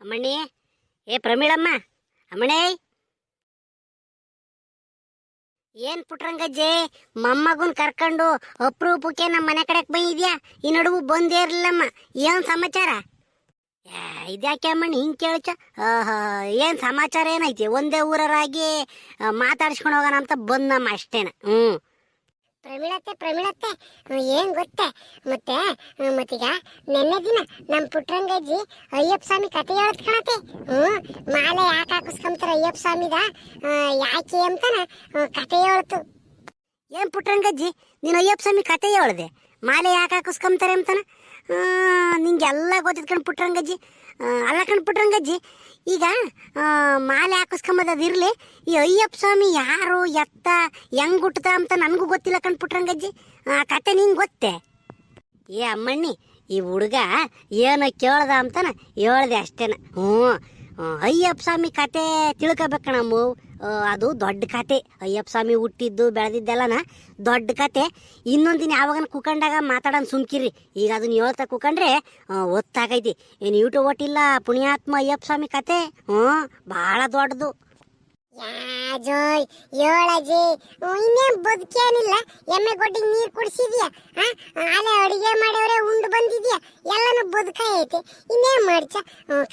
ಅಮ್ಮಣ್ಣಿ, ಏ ಪ್ರಮೀಳಮ್ಮ, ಅಮ್ಮಣೇ. ಏನ್ ಪುಟ್ರಂಗಜ್ಜೆ, ಮೊಮ್ಮಗುನ್ ಕರ್ಕೊಂಡು ಅಪ್ರೂಪಕ್ಕೆ ನಮ್ಮ ಮನೆ ಕಡೆಗೆ ಬಂದಿದ್ಯಾ? ಈ ನಡುವು ಬಂದೇ ಇರಲಿಲ್ಲಮ್ಮ. ಏನ್ ಸಮಾಚಾರ? ಇದ್ಯಾಕೆ ಅಮ್ಮಣ್ಣ ಹಿಂಗ್ ಕೇಳಚ? ಏನ್ ಸಮಾಚಾರ ಏನೈತಿ? ಒಂದೇ ಊರರಾಗಿ ಮಾತಾಡ್ಸ್ಕೊಂಡು ಹೋಗೋಣ ಅಂತ ಬಂದಮ್ಮ ಅಷ್ಟೇನ. ಹ್ಮ್. ಪ್ರಮಿಳತ್ತೆ ಪ್ರಮಿಳತ್ತೆ ಏನು ಗೊತ್ತೆ? ಮತ್ತೆ ಮತ್ತೀಗ ನೆನ್ನೆ ದಿನ ನಮ್ಮ ಪುಟ್ರಂಗಜ್ಜಿ ಅಯ್ಯಪ್ಪ ಸ್ವಾಮಿ ಕತೆ ಹೇಳತ್ ಕಣತೆ ಹ್ಞೂ ಮಾಲೆ ಯಾಕೆ ಹಾಕಿಸ್ಕೊಂತಾರೆ ಅಯ್ಯಪ್ಪ ಸ್ವಾಮಿದ? ಯಾಕೆ ಅಂತಾನ? ಕತೆ ಹೇಳ್ತು ಏನು ಪುಟ್ರಂಗಜ್ಜಿ ನೀನು ಅಯ್ಯಪ್ಪ ಸ್ವಾಮಿ ಕತೆ ಹೇಳ್ದೆ? ಮಾಲೆ ಯಾಕೆ ಹಾಕಿಸ್ಕೊಂತಾರೆ ಅಂತಾನ? ನಿಂಗೆ ನಿಂಗೆಲ್ಲ ಗೊತ್ತಿದ್ ಕಣ್ ಪುಟ್ರಂಗಜ್ಜಿ ಅಲ್ಲ ಕಣ್ ಪುಟ್ರಂಗಜ್ಜಿ ಈಗ ಮಾಲೆ ಹಾಕಿಸ್ಕೊಂಬದ್ ಇರ್ಲಿ. ಈ ಅಯ್ಯಪ್ಪ ಸ್ವಾಮಿ ಯಾರು ಎತ್ತ, ಹೆಂಗ್ ಹುಟ್ಟದ ಅಂತ ನನಗೂ ಗೊತ್ತಿಲ್ಲ ಕಣ್ ಪುಟ್ರಂಗಜ್ಜಿ ಆ, ಕತೆ ನಿಂಗೆ ಗೊತ್ತೆ? ಏ ಅಮ್ಮಣ್ಣಿ, ಈ ಹುಡುಗ ಏನೋ ಕೇಳ್ದ ಅಂತಾನ ಹೇಳ್ದೆ ಅಷ್ಟೇನ. ಹ್ಞೂ ಅಯ್ಯಪ್ಪ ಸ್ವಾಮಿ ಕತೆ ತಿಳ್ಕೊಬೇಕಣಮ್ಮ ಅದು ದೊಡ್ಡ ಕತೆ. ಅಯ್ಯಪ್ಪ ಸ್ವಾಮಿ ಹುಟ್ಟಿದ್ದು ಬೆಳೆದಿದ್ದೆಲ್ಲನ ದೊಡ್ಡ ಕತೆ. ಇನ್ನೊಂದಿನ ಯಾವಾಗ ಕುಕಂಡಾಗ ಮಾತಾಡೋಣ ಸುಮ್ಕಿರಿ ಈಗ ಅದನ್ನ ಹೇಳ್ತಾ ಕುಕಂಡ್ರೆ ಒತ್ತಾಗೈತಿ. ಏನು ಯೂಟ್ಯೂಬ್ ಒಟ್ಟಿಲ್ಲ, ಪುಣ್ಯಾತ್ಮ ಅಯ್ಯಪ್ಪ ಸ್ವಾಮಿ ಕತೆ? ಹ್ಞೂ ಭಾಳ ದೊಡ್ಡದು. ಜೋಯ್ ಏಳಜ್ಜಿ ಇನ್ನೇನ್ ಬದುಕೇನಿಲ್ಲ. ಎಮ್ಮೆ ಗೊಡ್ಡಿಗೆ ನೀರ್ ಕುಡಿಸಿದ್ಯಾ? ಆಲೆ ಅಡಿಗೆ ಮಾಡವ್ರೆ ಉಂಡು ಬಂದಿದ್ಯಾ? ಎಲ್ಲಾನು ಬದುಕ ಐತೆ ಇನ್ನೇನ್ ಮಾಡ್ಚ?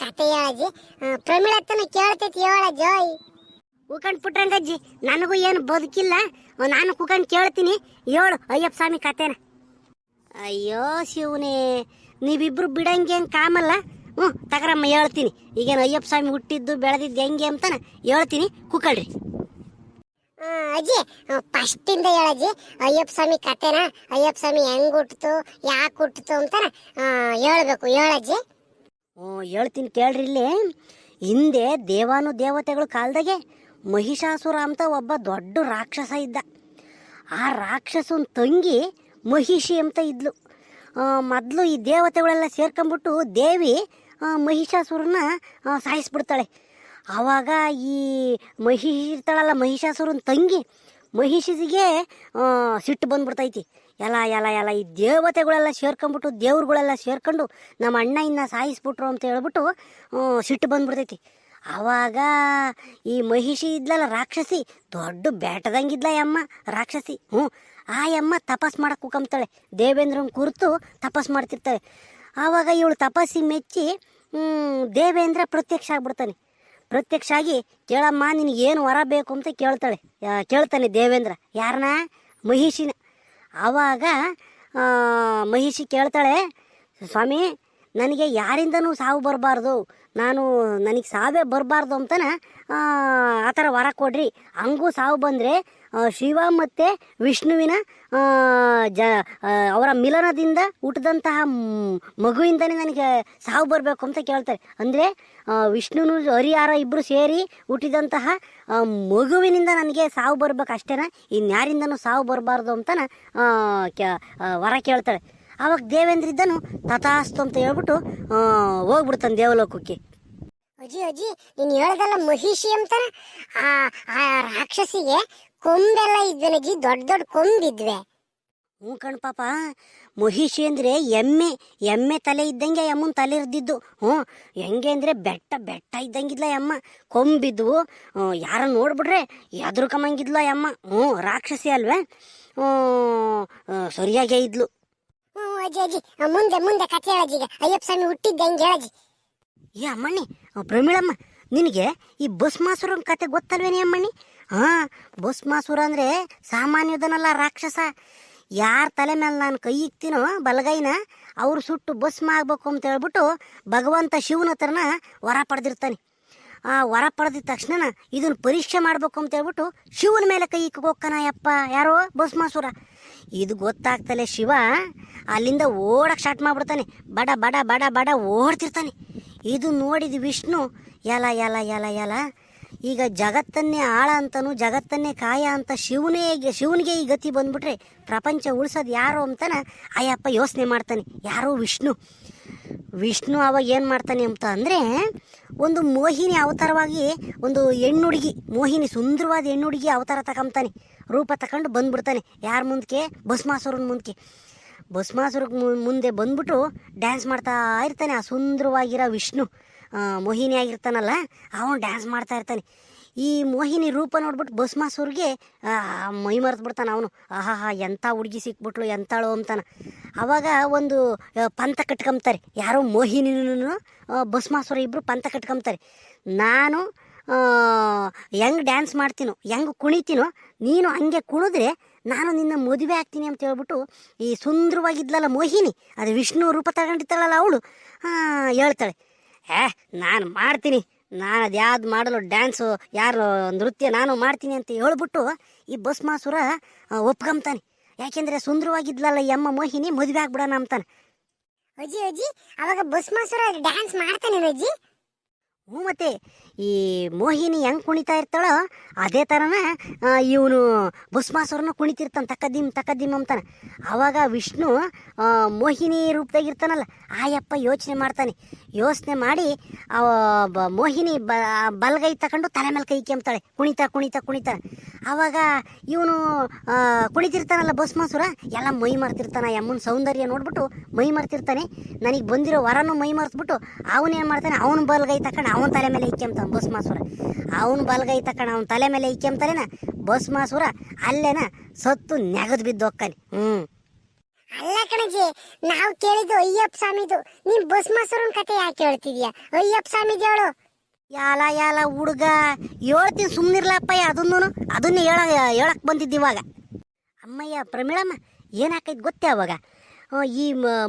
ಕತೆ ಹೇಳಜಿ ಪ್ರಮಿಳತ್ತನ ಕೇಳ್ತೈತಿ ಹೇಳ ಜೋಯ್. ಕುಕಂಡ್ ಪುಟ್ರಂಗಜ್ಜಿ ನನಗೂ ಏನು ಬದುಕಿಲ್ಲ. ನಾನು ಕುಕಂಡ್ ಕೇಳ್ತೀನಿ. ಏಳು ಅಯ್ಯಪ್ಪ ಸ್ವಾಮಿ ಕತೆನ ಅಯ್ಯೋ ಶಿವನೇ, ನೀವಿಬ್ರು ಬಿಡಂಗೆ ಕಾಮಲ್ಲ? ಹ್ಞೂ ತಗರಮ್ಮ ಹೇಳ್ತೀನಿ. ಈಗೇನು ಅಯ್ಯಪ್ಪ ಸ್ವಾಮಿ ಹುಟ್ಟಿದ್ದು ಬೆಳೆದಿದ್ದು ಹೆಂಗೆ ಅಂತಾನೆ ಹೇಳ್ತೀನಿ. ಕುಕ್ಕಳ್ರಿ ಅಜ್ಜಿ ಫಸ್ಟ್ ಇಂದ ಹೇಳಜ್ಜಿ ಅಯ್ಯಪ್ಪ ಸ್ವಾಮಿ ಕತೆನ ಅಯ್ಯಪ್ಪ ಸ್ವಾಮಿ ಹೆಂಗ್ ಹುಟ್ಟಿತು ಯಾಕೆ ಹುಟ್ಟಿತು ಅಂತ ಹೇಳ್ಬೇಕು. ಹೇಳಜ್ಜಿ ಹ್ಞೂ ಹೇಳ್ತೀನಿ ಕೇಳ್ರಿ ಇಲ್ಲಿ. ಹಿಂದೆ ದೇವಾನು ದೇವತೆಗಳ ಕಾಲದಾಗೆ ಮಹಿಷಾಸುರ ಅಂತ ಒಬ್ಬ ದೊಡ್ಡ ರಾಕ್ಷಸ ಇದ್ದ. ಆ ರಾಕ್ಷಸನ ತಂಗಿ ಮಹಿಷಿ ಅಂತ ಇದ್ಲು. ಮೊದಲು ಈ ದೇವತೆಗಳೆಲ್ಲ ಸೇರ್ಕೊಂಬಿಟ್ಟು ದೇವಿ ಮಹಿಷಾಸುರನ ಸಾಯಿಸ್ಬಿಡ್ತಾಳೆ. ಆವಾಗ ಈ ಮಹಿಷಿ ಇರ್ತಾಳಲ್ಲ ಮಹಿಷಾಸುರನ ತಂಗಿ ಮಹಿಷಿಗೆ ಸಿಟ್ಟು ಬಂದ್ಬಿಡ್ತೈತಿ. ಎಲ್ಲ ಎಲ್ಲ ಎಲ್ಲ ಈ ದೇವತೆಗಳೆಲ್ಲ ಸೇರ್ಕೊಂಡ್ಬಿಟ್ಟು, ದೇವ್ರುಗಳೆಲ್ಲ ಸೇರ್ಕೊಂಡು ನಮ್ಮ ಅಣ್ಣ ಇನ್ನ ಸಾಯಿಸ್ಬಿಟ್ರು ಅಂತ ಹೇಳ್ಬಿಟ್ಟು ಸಿಟ್ಟು ಬಂದ್ಬಿಡ್ತೈತಿ. ಆವಾಗ ಈ ಮಹಿಷಿ ಇದ್ಲಲ್ಲ ರಾಕ್ಷಸಿ, ದೊಡ್ಡ ಬೇಟದಂಗಿದ್ಲ ಅಮ್ಮ, ರಾಕ್ಷಸಿ. ಹ್ಞೂ. ಆ ಅಮ್ಮ ತಪಸ್ ಮಾಡಕ್ಕೆ ಕುಕಂಬ್ತಾಳೆ. ದೇವೇಂದ್ರನ ಕುರಿತು ತಪಸ್ ಮಾಡ್ತಿರ್ತಾಳೆ. ಆವಾಗ ಇವಳು ತಪಸ್ಸಿ ಮೆಚ್ಚಿ ದೇವೇಂದ್ರ ಪ್ರತ್ಯಕ್ಷ ಆಗ್ಬಿಡ್ತಾನೆ. ಪ್ರತ್ಯಕ್ಷ ಆಗಿ ಕೇಳಮ್ಮ, ನಿನಗೆ ಏನು ವರ ಬೇಕು ಅಂತ ಕೇಳ್ತಾಳೆ. ಕೇಳ್ತಾನೆ ದೇವೇಂದ್ರ. ಯಾರನ್ನ ಮಹಿಷಿನ. ಆವಾಗ ಮಹಿಷಿ ಕೇಳ್ತಾಳೆ, ಸ್ವಾಮಿ ನನಗೆ ಯಾರಿಂದನೂ ಸಾವು ಬರಬಾರ್ದು. ನಾನು ನನಗೆ ಸಾವೇ ಬರಬಾರ್ದು ಅಂತನ, ಆ ಥರ ವರ ಕೊಡ್ರಿ. ಹಂಗೂ ಸಾವು ಬಂದರೆ ಶಿವ ಮತ್ತು ವಿಷ್ಣುವಿನ ಜ ಅವರ ಮಿಲನದಿಂದ ಹುಟ್ಟಿದಂತಹ ಮಗುವಿಂದನೇ ನನಗೆ ಸಾವು ಬರಬೇಕು ಅಂತ ಕೇಳ್ತಾರೆ. ಅಂದರೆ ವಿಷ್ಣುನು, ಹರಿಹಾರ ಇಬ್ಬರು ಸೇರಿ ಹುಟ್ಟಿದಂತಹ ಮಗುವಿನಿಂದ ನನಗೆ ಸಾವು ಬರಬೇಕು ಅಷ್ಟೇನ? ಇನ್ಯಾರಿಂದನೂ ಸಾವು ಬರಬಾರ್ದು ಅಂತನ ವರ ಕೇಳ್ತಾಳೆ. ಆವಾಗ ದೇವೇಂದ್ರ ಇದ್ದನು ತಥಾಸ್ತು ಅಂತ ಹೇಳ್ಬಿಟ್ಟು ಹೋಗ್ಬಿಡ್ತಾನೆ ದೇವಲೋಕಕ್ಕೆ. ಅಜ್ಜಿ ಅಜ್ಜಿ ನೀನು ಹೇಳ್ದಲ್ಲ ಮಹಿಷಿ ಅಂತ ಆ ರಾಕ್ಷಸಿಗೆ ಕೊಂಬೆಲ್ಲ ಇದ್ವನಜ್ಜಿ ದೊಡ್ಡ ದೊಡ್ಡ ಕೊಂಬಿದ್ವೆ. ಹ್ಞೂ ಕಣ್ ಪಾಪ ಮಹಿಷಿ ಅಂದರೆ ಎಮ್ಮೆ ಎಮ್ಮೆ ತಲೆ ಇದ್ದಂಗೆ ಯಮ್ಮನ ತಲೆ ಇರ್ದಿದ್ದು. ಹ್ಞೂ ಹೆಂಗೆ ಅಂದರೆ ಬೆಟ್ಟ ಬೆಟ್ಟ ಇದ್ದಂಗಿದ್ಲ ಯಮ್ಮ ಕೊಂಬಿದ್ವು. ಯಾರ ನೋಡ್ಬಿಟ್ರೆ ಕಮ್ಮಂಗಿದ್ಲ ಯಮ್ಮ ಹ್ಞೂ ರಾಕ್ಷಸಿ ಅಲ್ವೇ? ಸರಿಯಾಗೇ ಇದ್ಲು. ಅಜ್ಜಿ ಅಜ್ಜಿ ಮುಂದೆ ಮುಂದೆ ಕಥೆ ಹೇಳಜ್ಜಿಗ ಅಯ್ಯಪ್ಪ ಸ್ವಾಮಿ ಹುಟ್ಟಿದ್ದ ಹೆಂಗ್ ಹೇಳಜ್ಜಿ. ಏ ಅಮ್ಮಣ್ಣಿ ಪ್ರಮೀಳಮ್ಮ, ನಿನಗೆ ಈ ಭಸ್ಮಾಸುರನ ಕತೆ ಗೊತ್ತಲ್ವೇನೆ ಅಮ್ಮಣ್ಣಿ? ಹಾಂ ಭಸ್ಮಾಸುರ ಅಂದರೆ ಸಾಮಾನ್ಯದನಲ್ಲ ರಾಕ್ಷಸ. ಯಾರ ತಲೆ ಮೇಲೆ ನಾನು ಕೈ ಇಕ್ತೀನೋ ಬಲಗೈನ, ಅವ್ರು ಸುಟ್ಟು ಭಸ್ಮ ಆಗ್ಬೇಕು ಅಂತ ಹೇಳ್ಬಿಟ್ಟು ಭಗವಂತ ಶಿವನ ಹತ್ರನ ವರ ಪಡೆದಿರ್ತಾನೆ. ವರ ಪಡೆದ ತಕ್ಷಣ ಇದನ್ನ ಪರೀಕ್ಷೆ ಮಾಡ್ಬೇಕು ಅಂತ ಹೇಳ್ಬಿಟ್ಟು ಶಿವನ ಮೇಲೆ ಕೈ ಇಕ್ಕೋಕ್ಕನ ಯಪ್ಪ, ಯಾರೋ ಭಸ್ಮಾಸುರ. ಇದು ಗೊತ್ತಾಗ್ತಲೆ ಶಿವ ಅಲ್ಲಿಂದ ಓಡಕ್ಕೆ ಸ್ಟಾರ್ಟ್ ಮಾಡ್ಬಿಡ್ತಾನೆ. ಬಡ ಬಡ ಬಡ ಬಡ ಓಡ್ತಿರ್ತಾನೆ. ಇದು ನೋಡಿದ ವಿಷ್ಣು ಎಲ ಎಲ ಎಲ ಎಲ ಈಗ ಜಗತ್ತನ್ನೇ ಆಳ ಅಂತನು ಜಗತ್ತನ್ನೇ ಕಾಯ ಅಂತ ಶಿವನೇ, ಶಿವನಿಗೆ ಈ ಗತಿ ಬಂದ್ಬಿಟ್ರೆ ಪ್ರಪಂಚ ಉಳಿಸೋದು ಯಾರು ಅಂತನ ಅಯ್ಯಪ್ಪ ಯೋಚನೆ ಮಾಡ್ತಾನೆ. ಯಾರೋ ವಿಷ್ಣು. ವಿಷ್ಣು ಅವಾಗ ಏನು ಮಾಡ್ತಾನೆ ಅಂತ ಅಂದರೆ ಒಂದು ಮೋಹಿನಿ ಅವತಾರವಾಗಿ ಒಂದು ಹೆಣ್ಣುಡುಗಿ, ಮೋಹಿನಿ ಸುಂದರವಾದ ಹೆಣ್ಣುಡುಗಿ ಅವತಾರ ತಗೊಂತಾನೆ ರೂಪ ತಗೊಂಡು ಬಂದ್ಬಿಡ್ತಾನೆ. ಯಾರ ಮುಂದಕ್ಕೆ ಭಸ್ಮಾಸುರನ ಮುಂದಕ್ಕೆ ಭಸ್ಮಾಸುರ ಮುಂದೆ ಬಂದ್ಬಿಟ್ಟು ಡ್ಯಾನ್ಸ್ ಮಾಡ್ತಾ ಇರ್ತಾನೆ ಆ ಸುಂದರವಾಗಿರೋ ವಿಷ್ಣು. ಮೋಹಿನಿ ಆಗಿರ್ತಾನಲ್ಲ, ಅವನು ಡ್ಯಾನ್ಸ್ ಮಾಡ್ತಾ ಇರ್ತಾನೆ. ಈ ಮೋಹಿನಿ ರೂಪ ನೋಡ್ಬಿಟ್ಟು ಭಸ್ಮಾಸುರ್ಗೆ ಮೈ ಮರೆತು ಬಿಡ್ತಾನೆ ಅವನು. ಆಹಾ ಎಂಥ ಹುಡುಗಿ ಸಿಕ್ಬಿಟ್ಲು ಎಂಥಳು ಅಂತಾನ. ಅವಾಗ ಒಂದು ಪಂತ ಪಂಥ ಕಟ್ಕೊಂತಾರೆ ಯಾರೋ ಮೋಹಿನಿನೂ ಭಸ್ಮಾಸುರ ಇಬ್ಬರು ಪಂಥ ಕಟ್ಕೊಂತಾರೆ ನಾನು ಹೆಂಗೆ ಡ್ಯಾನ್ಸ್ ಮಾಡ್ತೀನೋ, ಹೆಂಗೆ ಕುಣಿತೀನೋ, ನೀನು ಹಂಗೆ ಕುಣಿದ್ರೆ ನಾನು ನಿನ್ನ ಮದುವೆ ಆಗ್ತೀನಿ ಅಂತ ಹೇಳ್ಬಿಟ್ಟು ಈ ಸುಂದರವಾಗಿದ್ಲಲ್ಲ ಮೋಹಿನಿ, ಅದು ವಿಷ್ಣು ರೂಪ ತಗೊಂಡಿರ್ತಾಳಲ್ಲ ಅವಳು ಹೇಳ್ತಾಳೆ. ಏ ನಾನು ಮಾಡ್ತೀನಿ. ನಾನು ಅದು ಯಾವ್ದು ಮಾಡಲು ಡ್ಯಾನ್ಸು ಯಾರು ನೃತ್ಯ ನಾನು ಮಾಡ್ತೀನಿ ಅಂತ ಹೇಳ್ಬಿಟ್ಟು ಈ ಭಸ್ಮಾಸುರ ಒಪ್ಕೊಂತಾನೆ ಯಾಕೆಂದರೆ ಸುಂದರವಾಗಿದ್ಲಲ್ಲ ಈ ಅಮ್ಮ ಮೋಹಿನಿ, ಮದುವೆ ಆಗ್ಬಿಡೋಣ ಅಂತಾನೆ. ಅಜ್ಜಿ ಅಜ್ಜಿ, ಅವಾಗ ಭಸ್ಮಾಸುರ ಡ್ಯಾನ್ಸ್ ಮಾಡ್ತಾನೆ ಅಜ್ಜಿ. ಹ್ಞೂ ಮತ್ತೆ. ಈ ಮೋಹಿನಿ ಹೆಂಗೆ ಕುಣಿತಾ ಇರ್ತಾಳೋ ಅದೇ ಥರನ ಇವನು ಭಸ್ಮಾಸುರನ ಕುಣಿತಿರ್ತಾನೆ ತಕ್ಕದಿಮ್ ತಕ್ಕದಿಮ್ ಅಂತಾನೆ. ಆವಾಗ ವಿಷ್ಣು ಮೋಹಿನಿ ರೂಪದಾಗಿರ್ತಾನಲ್ಲ ಆಯಪ್ಪ ಯೋಚನೆ ಮಾಡ್ತಾನೆ. ಯೋಚನೆ ಮಾಡಿ ಅವ ಬ- ಮೋಹಿನಿ ಬ, ಬಲಗೈ ತಗೊಂಡು ತಲೆ ಮೇಲೆ ಕೈ ಕೆಂಬ್ತಾಳೆ ಕುಣಿತಾ ಕುಣಿತಾ ಕುಣಿತಾನೆ ಆವಾಗ ಇವನು ಕುಣಿತಿರ್ತಾನಲ್ಲ ಭಸ್ಮಾಸುರ, ಎಲ್ಲ ಮೈ ಮರ್ತಿರ್ತಾನೆ. ಯಮ್ಮನ ಸೌಂದರ್ಯ ನೋಡ್ಬಿಟ್ಟು ಮೈ ಮರ್ತಿರ್ತಾನೆ. ನನಗೆ ಬಂದಿರೋ ವರನು ಮೈ ಮರ್ತ್ಬಿಟ್ಟು ಅವನೇನು ಮಾಡ್ತಾನೆ, ಅವನು ಬಲಗೈ ತಕೊಂಡು ಅವನ ತಲೆ ಮೇಲೆ ಇಕ್ಕೆಂಬ್ತಾನೆ ಭಸ್ಮಾಸುರ. ಅವನ ಬಲಗೈ ತಕ್ಕಣ ಅವನ ತಲೆ ಮೇಲೆ ಇಕ್ಕೆಂತಾನೇನ ಭಸ್ಮಾಸುರ. ಅಲ್ಲೇನ ಸತ್ತು ನೆಗದು ಬಿದ್ದು ಹೋಗ್ತಾನೆ ಹ್ಞೂ ಅಲ್ಲ ಕಣಜಿ ನಾವು ಕೇಳಿದ್ದು ಅಯ್ಯಪ್ಪ ಸ್ವಾಮಿದು. ನೀನ್ ಭಸ್ಮಾಸುರನ್ ಕತೆ ಯಾಕೆ ಹೇಳ್ತಿದ್ಯಾ? ಅಯ್ಯಪ್ಪ ಸ್ವಾಮಿದು ಹೇಳು. ಯಾಲ ಯಾಲ ಹುಡುಗ. ಹೇಳ್ತೀನಿ ಸುಮ್ಮನಿರ್ಲಪ್ಪ ಅದನ್ನು ಅದನ್ನ ಹೇಳ ಹೇಳಕ್ ಬಂದಿದ್ದು ಇವಾಗ. ಅಮ್ಮಯ್ಯ ಪ್ರಮೀಳಮ್ಮ ಏನಾಕೈತೆ ಗೊತ್ತೇ ಅವಾಗ? ಈ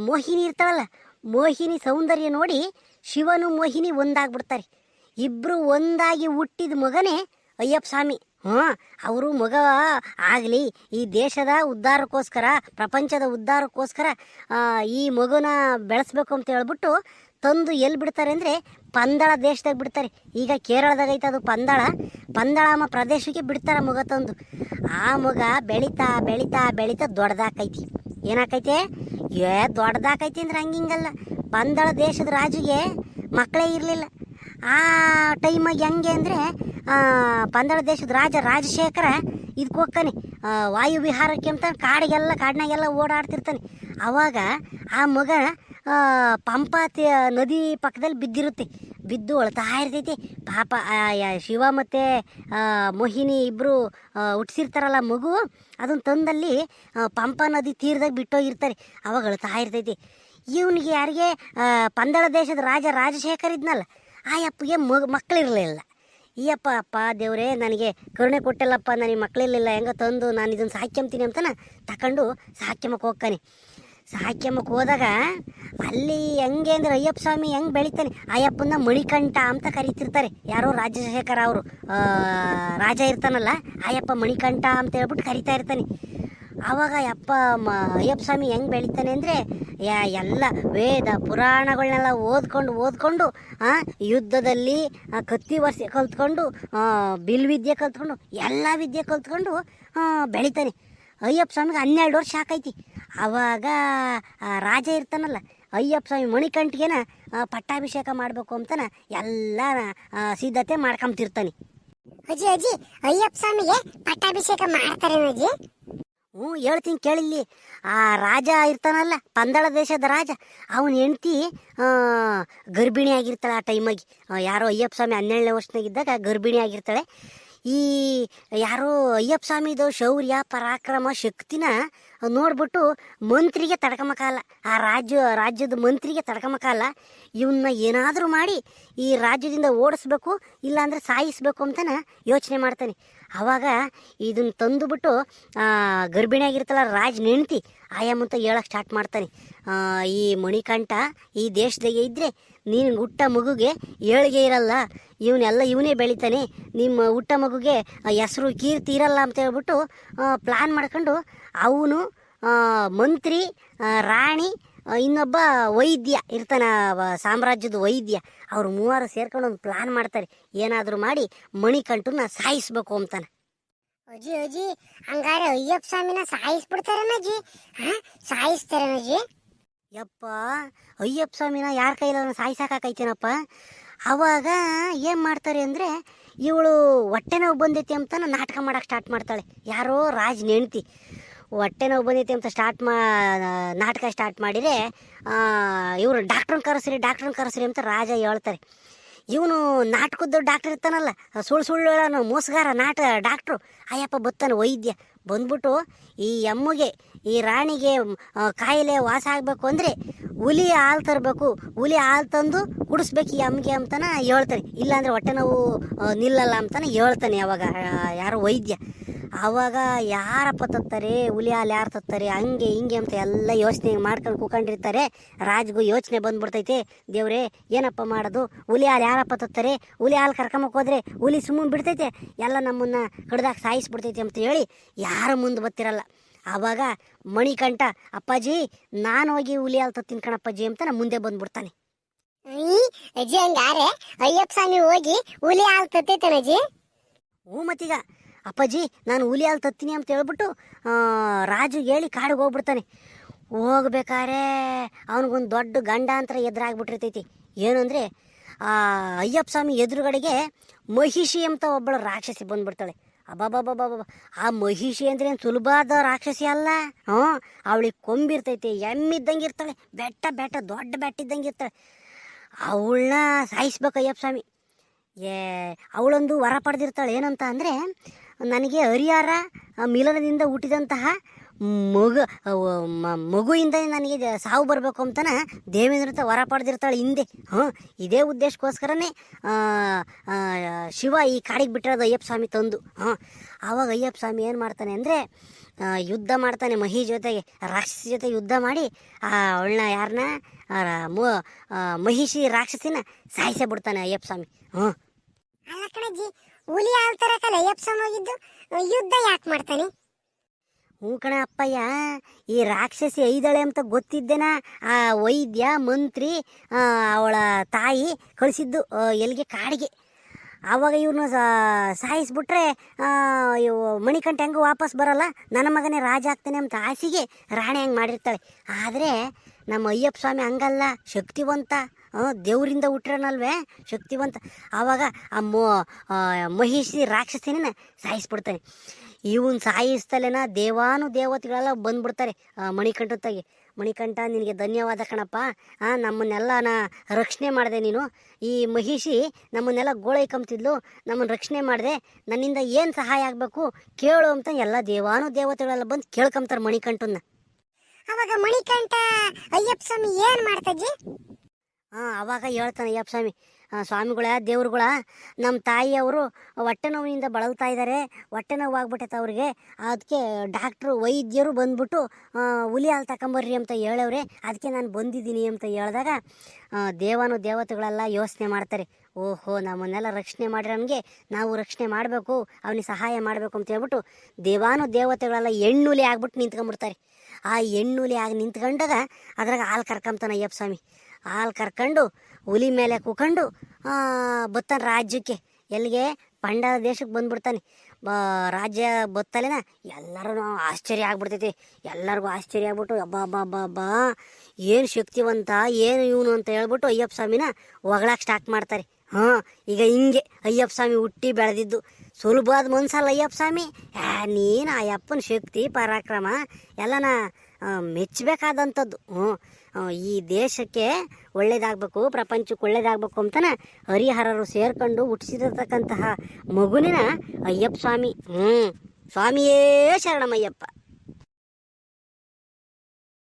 ಮೋಹಿನಿ ಇರ್ತಾಳಲ್ಲ ಮೋಹಿನಿ ಸೌಂದರ್ಯ ನೋಡಿ ಶಿವನು ಮೋಹಿನಿ ಒಂದಾಗ್ಬಿಡ್ತಾರೆ. ಇಬ್ರು ಒಂದಾಗಿ ಹುಟ್ಟಿದ ಮಗನೇ ಅಯ್ಯಪ್ಪ ಸ್ವಾಮಿ ಹ್ಞೂ ಅವರು ಮಗ ಆಗಲಿ, ಈ ದೇಶದ ಉದ್ಧಾರಕ್ಕೋಸ್ಕರ, ಪ್ರಪಂಚದ ಉದ್ಧಾರಕ್ಕೋಸ್ಕರ ಈ ಮಗುನ ಬೆಳೆಸ್ಬೇಕು ಅಂತ ಹೇಳ್ಬಿಟ್ಟು ತಂದು ಎಲ್ಲಿ ಬಿಡ್ತಾರೆ ಅಂದರೆ ಪಂದಳ ದೇಶದಾಗ ಬಿಡ್ತಾರೆ. ಈಗ ಕೇರಳದಾಗ ಐತೆ ಅದು ಪಂದಳ. ಪಂದಳಾಮ ಪ್ರದೇಶಕ್ಕೆ ಬಿಡ್ತಾರೆ ಮಗ ತಂದು. ಆ ಮಗ ಬೆಳೀತಾ ಬೆಳೀತಾ ಬೆಳೀತಾ ದೊಡ್ಡದಾಕೈತಿ. ಏನಾಕೈತೆ? ಏ, ದೊಡ್ಡದಾಕೈತಿ ಅಂದ್ರೆ ಹಂಗಿಂಗಲ್ಲ. ಪಂದಳ ದೇಶದ ರಾಜಿಗೆ ಮಕ್ಕಳೇ ಇರಲಿಲ್ಲ. ಆ ಟೈಮಾಗ ಹೆಂಗೆ ಅಂದರೆ ಪಂದಳ ದೇಶದ ರಾಜ ರಾಜಶೇಖರ ಇದಕ್ಕೆ ಹೋಗ್ತಾನೆ. ವಾಯು ವಿಹಾರಕ್ಕೆ ಅಂತ ಕಾಡಿಗೆಲ್ಲ, ಕಾಡಿನಾಗೆಲ್ಲ ಓಡಾಡ್ತಿರ್ತಾನೆ. ಅವಾಗ ಆ ಮಗ ಪಂಪ ನದಿ ಪಕ್ಕದಲ್ಲಿ ಬಿದ್ದಿರುತ್ತೆ. ಬಿದ್ದು ಅಳ್ತಾ ಇರ್ತೈತಿ. ಪಾಪ ಶಿವ ಮತ್ತು ಮೋಹಿನಿ ಇಬ್ಬರು ಹುಟ್ಟಿಸಿರ್ತಾರಲ್ಲ ಮಗು ಅದನ್ನು ತಂದಲ್ಲಿ ಪಂಪಾ ನದಿ ತೀರದಾಗ ಬಿಟ್ಟೋಗಿರ್ತಾರೆ. ಅವಾಗ ಅಳ್ತಾ ಇರ್ತೈತಿ. ಇವನಿಗೆ ಯಾರಿಗೆ ಪಂದಳ ದೇಶದ ರಾಜ ರಾಜಶೇಖರ್ ಇದ್ನಲ್ಲ, ಆ ಅಪ್ಪಗೆ ಮಗ ಮಕ್ಕಳಿರಲಿಲ್ಲ ಈ ಅಪ್ಪ ಅಪ್ಪ, ದೇವರೇ, ನನಗೆ ಕರುಣೆ ಕೊಟ್ಟಲ್ಲಪ್ಪ, ನನಗೆ ಮಕ್ಕಳಿರಲಿಲ್ಲ ಹೆಂಗ ತಂದು ನಾನು ಇದನ್ನು ಸಾಕ್ಯಂತೀನಿ ಅಂತನ ತಗೊಂಡು ಸಾಕ್ಯಮಕ್ಕೆ ಹೋಗ್ತಾನೆ. ಸಾಕ್ಯಮಕ್ಕೆ ಹೋದಾಗ ಅಲ್ಲಿ ಹೆಂಗೆ ಅಂದ್ರೆ ಅಯ್ಯಪ್ಪ ಸ್ವಾಮಿ ಹೆಂಗೆ ಬೆಳಿತಾನೆ? ಅಯ್ಯಪ್ಪನ ಮಣಿಕಂಠ ಅಂತ ಕರಿತಿರ್ತಾರೆ. ಯಾರೋ ರಾಜಶೇಖರ ಅವರು ರಾಜ ಇರ್ತಾನಲ್ಲ, ಅಯ್ಯಪ್ಪ ಮಣಿಕಂಠ ಅಂತ ಹೇಳ್ಬಿಟ್ಟು ಕರಿತಾ ಇರ್ತಾನೆ. ಆವಾಗ ಅಪ್ಪ ಅಯ್ಯಪ್ಪ ಸ್ವಾಮಿ ಹೆಂಗೆ ಬೆಳಿತಾನೆ ಅಂದರೆ ಎಲ್ಲ ವೇದ ಪುರಾಣಗಳನ್ನೆಲ್ಲ ಓದ್ಕೊಂಡು ಓದ್ಕೊಂಡು ಯುದ್ಧದಲ್ಲಿ ಕತ್ತಿ ವರ್ಷ ಕಲ್ತ್ಕೊಂಡು ಆ, ಬಿಲ್ವಿದ್ಯೆ ಕಲ್ತ್ಕೊಂಡು ಎಲ್ಲ ವಿದ್ಯೆ ಕಲ್ತ್ಕೊಂಡು ಬೆಳಿತಾನೆ. ಅಯ್ಯಪ್ಪ ಸ್ವಾಮಿಗೆ ಹನ್ನೆರಡು ವರ್ಷ ಹಾಕೈತಿ ಆವಾಗ ರಾಜ ಇರ್ತಾನಲ್ಲ ಅಯ್ಯಪ್ಪ ಸ್ವಾಮಿ ಮಣಿಕಂಠಿಗೆನ ಪಟ್ಟಾಭಿಷೇಕ ಮಾಡಬೇಕು ಅಂತನ ಎಲ್ಲ ಸಿದ್ಧತೆ ಮಾಡ್ಕೊಂತಿರ್ತಾನೆ. ಅಜ್ಜಿ ಅಜ್ಜಿ ಅಯ್ಯಪ್ಪ ಸ್ವಾಮಿಗೆ ಪಟ್ಟಾಭಿಷೇಕ ಮಾಡ್ತಾರೆ ಅಜ್ಜಿ? ಹ್ಞೂ, ಹೇಳ್ತೀನಿ ಕೇಳಿಲ್ಲಿ ಆ ರಾಜ ಇರ್ತಾನಲ್ಲ, ಪಂದಳ ದೇಶದ ರಾಜ, ಅವನ ಹೆಂಡ್ತಿ ಗರ್ಭಿಣಿ ಆಗಿರ್ತಾಳೆ ಆ ಟೈಮಾಗಿ ಯಾರೋ ಅಯ್ಯಪ್ಪ ಸ್ವಾಮಿ ಹನ್ನೆರಡನೇ ವರ್ಷನಾಗಿದ್ದಾಗ ಗರ್ಭಿಣಿ ಆಗಿರ್ತಾಳೆ. ಈ ಯಾರೋ ಅಯ್ಯಪ್ಪ ಸ್ವಾಮಿದು ಶೌರ್ಯ, ಪರಾಕ್ರಮ, ಶಕ್ತಿನ ನೋಡ್ಬಿಟ್ಟು ಮಂತ್ರಿಗೆ ತಡ್ಕಮಕ್ಕಲ್ಲ ಆ ರಾಜ್ಯ, ರಾಜ್ಯದ ಮಂತ್ರಿಗೆ ತಡ್ಕಮಕ್ಕಲ್ಲ ಇವನ್ನ ಏನಾದರೂ ಮಾಡಿ ಈ ರಾಜ್ಯದಿಂದ ಓಡಿಸ್ಬೇಕು, ಇಲ್ಲಾಂದ್ರೆ ಸಾಯಿಸ್ಬೇಕು ಅಂತನ ಯೋಚನೆ ಮಾಡ್ತಾನೆ. ಆವಾಗ ಇದನ್ನ ತಂದುಬಿಟ್ಟು ಗರ್ಭಿಣಿಯಾಗಿರ್ತಲ್ಲ ರಾಜ್ ನೆಣ್ತಿ ಆಯಾಮಂತ ಹೇಳಕ್ಕೆ ಸ್ಟಾರ್ಟ್ ಮಾಡ್ತಾನೆ. ಈ ಮಣಿಕಂಠ ಈ ದೇಶದಾಗೆ ಇದ್ದರೆ ನೀನು ಹುಟ್ಟ ಮಗುಗೆ ಏಳಿಗೆ ಇರಲ್ಲ. ಇವನ್ನೆಲ್ಲ ಇವನೇ ಬೆಳಿತಾನೆ. ನಿಮ್ಮ ಹುಟ್ಟ ಮಗುಗೆ ಹೆಸರು ಕೀರ್ತಿ ಇರಲ್ಲ ಅಂತ ಹೇಳ್ಬಿಟ್ಟು ಪ್ಲ್ಯಾನ್ ಮಾಡ್ಕೊಂಡು ಅವನು ಮಂತ್ರಿ ರಾಣಿ ಇನ್ನೊಬ್ಬ ವೈದ್ಯ ಇರ್ತಾನ ಸಾಮ್ರಾಜ್ಯದ ವೈದ್ಯ ಅವ್ರು ಮೂವರು ಸೇರ್ಕೊಂಡು ಒಂದು ಪ್ಲಾನ್ ಮಾಡ್ತಾರೆ. ಏನಾದರೂ ಮಾಡಿ ಮಣಿಕಂಠನ ಸಾಯಿಸ್ಬೇಕು ಅಂತಾನೆ. ಅಜ್ಜಿ ಅಜ್ಜಿ ಹಂಗಾರೆ ಅಯ್ಯಪ್ಪ ಸ್ವಾಮಿನ ಸಾಯಿಸ್ಬಿಡ್ತಾರೇನ ಅಜ್ಜಿ? ಹಾ ಸಾಯಿಸ್ತಾರೇನ ಅಜ್ಜಿ? ಯಪ್ಪ ಅಯ್ಯಪ್ಪ ಸ್ವಾಮಿನ ಯಾರ ಕೈಲ ಸಾಯಿಸಾಕೈತೇನಪ್ಪ ಅವಾಗ ಏನು ಮಾಡ್ತಾರೆ ಅಂದರೆ ಇವಳು ಹೊಟ್ಟೆ ನೋವು ಬಂದೈತಿ ಅಂತ ನಾಟಕ ಮಾಡೋಕೆ ಸ್ಟಾರ್ಟ್ ಮಾಡ್ತಾಳೆ. ಯಾರೋ ರಾಜ್ ನೆಣ್ತಿ ಹೊಟ್ಟೆ ನೋವು ಬಂದೈತಿ ಅಂತ ಸ್ಟಾರ್ಟ್ ಮಾ ನಾಟಕ ಸ್ಟಾರ್ಟ್ ಮಾಡಿದರೆ ಇವರು ಡಾಕ್ಟ್ರನ್ನ ಕರೆಸ್ರಿ ಡಾಕ್ಟ್ರನ್ನ ಕರೆಸ್ರಿ ಅಂತ ರಾಜ ಹೇಳ್ತಾರೆ. ಇವನು ನಾಟಕದ್ದು ಡಾಕ್ಟರ್ ಇರ್ತಾನಲ್ಲ ಸುಳ್ಳು ಸುಳ್ಳು ಹೇಳೋನು ಮೋಸಗಾರ ನಾಟ ಡಾಕ್ಟ್ರು ಅಯ್ಯಪ್ಪ ಬತ್ತಾನೆ ವೈದ್ಯ. ಬಂದ್ಬಿಟ್ಟು ಈ ಎಮ್ಮಗೆ ಈ ರಾಣಿಗೆ ಕಾಯಿಲೆ ವಾಸ ಆಗಬೇಕು ಅಂದರೆ ಹುಲಿ ಹಾಲು ತರಬೇಕು ಹುಲಿ ಹಾಲು ತಂದು ಕುಡಿಸ್ಬೇಕು ಈ ಅಮ್ಮಗೆ ಅಂತಾನೆ ಹೇಳ್ತಾನೆ ಇಲ್ಲಾಂದರೆ ಹೊಟ್ಟೆ ನೋವು ನಿಲ್ಲಲ್ಲ ಅಂತಾನೆ ಹೇಳ್ತಾನೆ ಅವಾಗ ಆ, ಯಾರೋ ವೈದ್ಯ. ಆವಾಗ ಯಾರಪ್ಪ ತತ್ತಾರೆ ಹುಲಿ ಹಾಲು ಯಾರು ತತ್ತಾರೆ ಹಂಗೆ ಹಿಂಗೆ ಅಂತ ಎಲ್ಲ ಯೋಚನೆ ಮಾಡ್ಕೊಂಡು ಕೂಕೊಂಡಿರ್ತಾರೆ ರಾಜ್ಗೂ ಯೋಚನೆ ಬಂದ್ಬಿಡ್ತೈತೆ. ದೇವ್ರೆ ಏನಪ್ಪ ಮಾಡೋದು? ಹುಲಿ ಹಾಲು ಯಾರಪ್ಪ ತತ್ತಾರೆ? ಹುಲಿ ಹಾಲು ಕರ್ಕೊಂಬಕ್ ಹೋದ್ರೆ ಹುಲಿ ಸುಮ್ಮನೆ ಬಿಡ್ತೈತೆ. ಎಲ್ಲ ನಮ್ಮನ್ನ ಕಡ್ದಾಗ ಸಾಯಿಸ್ಬಿಡ್ತೈತೆ ಅಂತ ಹೇಳಿ ಯಾರು ಮುಂದೆ ಬರ್ತಿರಲ್ಲ. ಆವಾಗ ಮಣಿಕಂಠ ಅಪ್ಪಾಜಿ ನಾನು ಹೋಗಿ ಹುಲಿ ಹಾಲು ತತ್ತೀನಿ ಕಣಪ್ಪಾಜಿ ಅಂತ ನಾನು ಮುಂದೆ ಬಂದ್ಬಿಡ್ತಾನೆ. ಅಜ್ಜಿ ಹಂಗಾರೆ? ಅಯ್ಯಪ್ಪ ಸ್ವಾಮಿ ಹೋಗಿ ಹುಲಿ ಹಾಲು ತತ್ತೈತನಜ್ಜಿ ಹ್ಞೂ ಮತ್ತೀಗ. ಅಪ್ಪಾಜಿ, ನಾನು ಹುಲಿ ಹಾಲು ತತ್ತೀನಿ ಅಂತ ಹೇಳ್ಬಿಟ್ಟು ರಾಜು ಹೇಳಿ ಕಾಡಿಗೆ ಹೋಗ್ಬಿಡ್ತಾನೆ. ಹೋಗ್ಬೇಕಾರೆ ಅವನಿಗೊಂದು ದೊಡ್ಡ ಗಂಡಾಂತರ ಎದುರಾಗ್ಬಿಟ್ಟಿರ್ತೈತಿ. ಏನು ಅಂದರೆ ಆ, ಅಯ್ಯಪ್ಪ ಸ್ವಾಮಿ ಎದುರುಗಡೆಗೆ ಮಹಿಷಿ ಅಂತ ಒಬ್ಬಳು ರಾಕ್ಷಸಿ ಬಂದ್ಬಿಡ್ತಾಳೆ. ಅಬ್ಬಬ್ಬಬ್ಬಬ್ಬ ಆ ಮಹಿಷಿ ಅಂದ್ರೆ ಏನು ಸುಲಭಾದ ರಾಕ್ಷಸಿ ಅಲ್ಲ? ಹ್ಞೂ ಅವಳಿಗೆ ಕೊಂಬಿರ್ತೈತಿ, ಎಮ್ಮಿದ್ದಂಗೆ ಇರ್ತಾಳೆ, ಬೆಟ್ಟ ಬೆಟ್ಟ, ದೊಡ್ಡ ಬೆಟ್ಟ ಇದ್ದಂಗೆ ಇರ್ತಾಳೆ. ಅವಳನ್ನ ಸಾಯಿಸ್ಬೇಕು ಅಯ್ಯಪ್ಪ ಸ್ವಾಮಿ. ಏ, ಅವಳೊಂದು ವರ ಪಡೆದಿರ್ತಾಳೆ. ಏನಂತ ಅಂದರೆ ನನಗೆ ಹರಿಹರ ಮಿಲನದಿಂದ ಹುಟ್ಟಿದಂತಹ ಮಗು ಮಗುವಿಂದ ನನಗೆ ಸಾವು ಬರಬೇಕು ಅಂತನ ದೇವೇಂದ್ರ ವರ ಪಡೆದಿರ್ತಾಳೆ ಹಿಂದೆ. ಹ್ಞೂ ಇದೇ ಉದ್ದೇಶಕ್ಕೋಸ್ಕರನೇ ಶಿವ ಈ ಕಾಡಿಗೆ ಬಿಟ್ಟಿರೋದು ಅಯ್ಯಪ್ಪ ಸ್ವಾಮಿ ತಂದು. ಹಾಂ ಆವಾಗ ಅಯ್ಯಪ್ಪ ಸ್ವಾಮಿ ಏನು ಮಾಡ್ತಾನೆ ಅಂದರೆ ಯುದ್ಧ ಮಾಡ್ತಾನೆ ಮಹಿ ಜೊತೆಗೆ, ರಾಕ್ಷಸಿ ಜೊತೆ ಯುದ್ಧ ಮಾಡಿ, ಆ, ಅವಳನ್ನ ಯಾರನ್ನ ಮಹಿಷಿ ರಾಕ್ಷಸಿನ ಸಾಯಿಸೇ ಬಿಡ್ತಾನೆ ಅಯ್ಯಪ್ಪ ಸ್ವಾಮಿ. ಹ್ಞೂ ಹುಲಿ ಹಾಲು ತರಕಲ್ಲ ಹೋಗಿದ್ದು ಯುದ್ಧ ಯಾಕೆ ಮಾಡ್ತಾನೆ? ಹ್ಞೂ ಕಣ ಅಪ್ಪಯ್ಯ, ಈ ರಾಕ್ಷಸಿ ಐದಳೆ ಅಂತ ಗೊತ್ತಿದ್ದೇನ ಆ ವೈದ್ಯ, ಮಂತ್ರಿ ಅವಳ ತಾಯಿ ಕಳಿಸಿದ್ದು ಎಲ್ಲಿಗೆ ಕಾಡಿಗೆ. ಆವಾಗ ಇವ್ರನ್ನ ಸಾಯಿಸ್ಬಿಟ್ರೆ ಇವು ಮಣಿಕಂಠ ಹೆಂಗೂ ವಾಪಸ್ ಬರಲ್ಲ, ನನ್ನ ಮಗನೇ ರಾಜ ಆಗ್ತಾನೆ ಅಂತ ಆಸೆಗೆ ರಾಣಿ ಹಂಗೆ ಮಾಡಿರ್ತಾಳೆ. ಆದರೆ ನಮ್ಮ ಅಯ್ಯಪ್ಪ ಸ್ವಾಮಿ ಹಂಗಲ್ಲ, ಶಕ್ತಿವಂತ. ದೇವರಿಂದ ಹುಟ್ರನಲ್ವೇ? ಶಕ್ತಿವಂತ. ಆವಾಗ ಆ ಮೋ ಮಹಿಷಿ ರಾಕ್ಷಸಿನ ಸಾಯಿಸ್ಬಿಡ್ತಾನೆ ಇವನ್ ಸಾಯಿಸ್ತಲೇನ ದೇವಾನು ದೇವತೆಗಳೆಲ್ಲ ಬಂದ್ಬಿಡ್ತಾರೆ ಮಣಿಕಂಠತ್ತಾಗಿ ಮಣಿಕಂಠ, ನಿನಗೆ ಧನ್ಯವಾದ ಕಣಪ್ಪ. ನಮ್ಮನ್ನೆಲ್ಲ ನಾ ರಕ್ಷಣೆ ಮಾಡಿದೆ ನೀನು. ಈ ಮಹಿಷಿ ನಮ್ಮನ್ನೆಲ್ಲ ಗೋಳೈಕಂಬ್ತಿದ್ಲು ನಮ್ಮನ್ನು ರಕ್ಷಣೆ ಮಾಡಿದೆ, ನನ್ನಿಂದ ಏನು ಸಹಾಯ ಆಗಬೇಕು ಕೇಳು ಅಂತ ಎಲ್ಲ ದೇವಾನು ದೇವತೆಗಳೆಲ್ಲ ಬಂದು ಕೇಳ್ಕೊಂತಾರೆ ಮಣಿಕಂಠನ್ನ. ಅವಾಗ ಮಣಿಕಂಠ, ಅಯ್ಯಪ್ಪ ಸ್ವಾಮಿ ಏನ್ ಮಾಡ್ತಾಜಿ ಹಾಂ, ಅವಾಗ ಹೇಳ್ತಾನೆ, ಅಯ್ಯಪ್ಪ ಸ್ವಾಮಿ. ಸ್ವಾಮಿಗಳ, ದೇವ್ರುಗಳ ನಮ್ಮ ತಾಯಿಯವರು ಹೊಟ್ಟೆ ನೋವಿನಿಂದ ಬಳಲ್ತಾ ಇದ್ದಾರೆ ಹೊಟ್ಟೆ ನೋವು ಆಗ್ಬಿಟ್ಟೈತೆ ಅವ್ರಿಗೆ. ಅದಕ್ಕೆ ಡಾಕ್ಟ್ರು, ವೈದ್ಯರು ಬಂದ್ಬಿಟ್ಟು ಹುಲಿ ಹಾಲು ತಗೊಂಬರ್ರಿ ಅಂತ ಹೇಳವ್ರೆ. ಅದಕ್ಕೆ ನಾನು ಬಂದಿದ್ದೀನಿ ಅಂತ ಹೇಳಿದಾಗ ದೇವಾನು ದೇವತೆಗಳೆಲ್ಲ ಯೋಚನೆ ಮಾಡ್ತಾರೆ. ಓಹೋ, ನಮ್ಮನ್ನೆಲ್ಲ ರಕ್ಷಣೆ ಮಾಡಿರೋನ್ಗೆ ನಾವು ರಕ್ಷಣೆ ಮಾಡಬೇಕು, ಅವನಿಗೆ ಸಹಾಯ ಮಾಡಬೇಕು ಅಂತ ಹೇಳ್ಬಿಟ್ಟು ದೇವಾನು ದೇವತೆಗಳೆಲ್ಲ ಹೆಣ್ಣುಲಿ ಆಗ್ಬಿಟ್ಟು ನಿಂತ್ಕೊಂಡ್ಬಿಡ್ತಾರೆ. ಆ ಎಣ್ಣುಲಿ ಆಗಿ ನಿಂತ್ಕೊಂಡದ, ಅದ್ರಾಗ ಹಾಲು ಕರ್ಕೊಂಬ್ತಾನೆ, ಅಯ್ಯಪ್ಪ ಸ್ವಾಮಿ. ಹಾಲು ಕರ್ಕೊಂಡು, ಹುಲಿ ಮೇಲೆ ಕೂಕೊಂಡು ಬತ್ತಾನೆ ರಾಜ್ಯಕ್ಕೆ. ಎಲ್ಲಿಗೆ? ಪಂಡ ದೇಶಕ್ಕೆ ಬಂದ್ಬಿಡ್ತಾನೆ. ಬ, ರಾಜ್ಯ ಬತ್ತಲೇನ ಎಲ್ಲರೂ ಆಶ್ಚರ್ಯ ಆಗ್ಬಿಡ್ತೈತಿ. ಎಲ್ಲರಿಗೂ ಆಶ್ಚರ್ಯ ಆಗ್ಬಿಟ್ಟು ಅಬ್ಬಾ ಅಬ್ಬಾ ಅಬ್ಬಾ ಅಬ್ಬಾ ಏನು ಶಕ್ತಿವಂತ, ಏನು ಇವನು ಅಂತ ಹೇಳ್ಬಿಟ್ಟು ಅಯ್ಯಪ್ಪ ಸ್ವಾಮಿನ ಹೊಗಳಕ್ಕೆ ಸ್ಟಾರ್ಟ್ ಮಾಡ್ತಾರೆ. ಹಾಂ, ಈಗ ಹಿಂಗೆ ಅಯ್ಯಪ್ಪ ಸ್ವಾಮಿ ಹುಟ್ಟಿ ಬೆಳೆದಿದ್ದು. ಸುಲಭವಾದ ಮನ್ಸಲ್ಲ ಅಯ್ಯಪ್ಪ ಸ್ವಾಮಿ. ನೀನು ಆ ಅಪ್ಪನ ಶಕ್ತಿ, ಪರಾಕ್ರಮ ಎಲ್ಲನ ಮೆಚ್ಚಬೇಕಾದಂಥದ್ದು ಹ್ಞೂ. ಈ ದೇಶಕ್ಕೆ ಒಳ್ಳೇದಾಗಬೇಕು, ಪ್ರಪಂಚಕ್ಕೆ ಒಳ್ಳೇದಾಗಬೇಕು ಅಂತನ ಹರಿಹರರು ಸೇರ್ಕೊಂಡು ಹುಟ್ಟಿಸಿರತಕ್ಕಂತಹ ಮಗುನಿನ ಅಯ್ಯಪ್ಪ ಸ್ವಾಮಿ. ಹ್ಞೂ. ಸ್ವಾಮಿಯೇ ಶರಣಮಯ್ಯಪ್ಪ.